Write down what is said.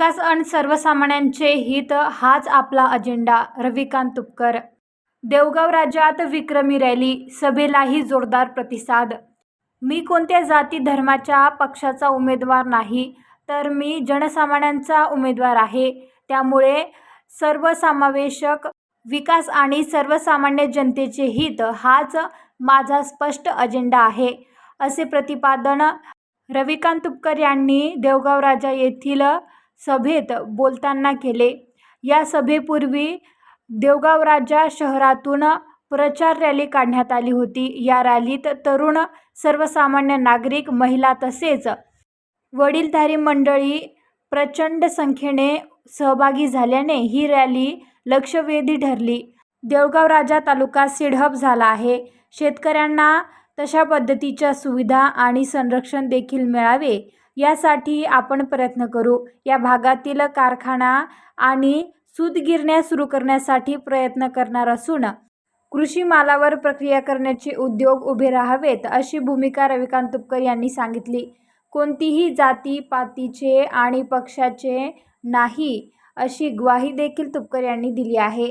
विकास आणि सर्वसामान्यांचे हित हाच आपला अजेंडा. रविकांत तुपकर. देवगाव राज्यात विक्रमी रॅली सभेलाही जोरदार प्रतिसाद. मी कोणत्या जाती धर्माच्या पक्षाचा उमेदवार नाही तर मी जनसामान्यांचा उमेदवार आहे. त्यामुळे सर्वसमावेशक विकास आणि सर्वसामान्य जनतेचे हित हाच माझा स्पष्ट अजेंडा आहे असे प्रतिपादन रविकांत तुपकर यांनी देवगाव राजा येथील सभेत बोलताना केले. या सभेपूर्वी देवगाव राजा शहरातून प्रचार रॅली काढण्यात आली होती. या रॅलीत तरुण सर्वसामान्य नागरिक महिला तसेच वडीलधारी मंडळी प्रचंड संख्येने सहभागी झाल्याने ही रॅली लक्षवेधी ठरली. देवगाव राजा तालुका सिडहब झाला आहे. शेतकऱ्यांना तशा पद्धतीच्या सुविधा आणि संरक्षण देखील मिळावे. यासाठी आपण प्रयत्न करू. या भागातील कारखाना आणि सूतगिरण्या सुरू करण्यासाठी प्रयत्न करणार असून कृषी मालावर प्रक्रिया करण्याचे उद्योग उभे राहावेत अशी भूमिका रविकांत तुपकर यांनी सांगितली. कोणतीही जाती पातीचे आणि पक्षाचे नाही अशी ग्वाही देखील तुपकर यांनी दिली आहे.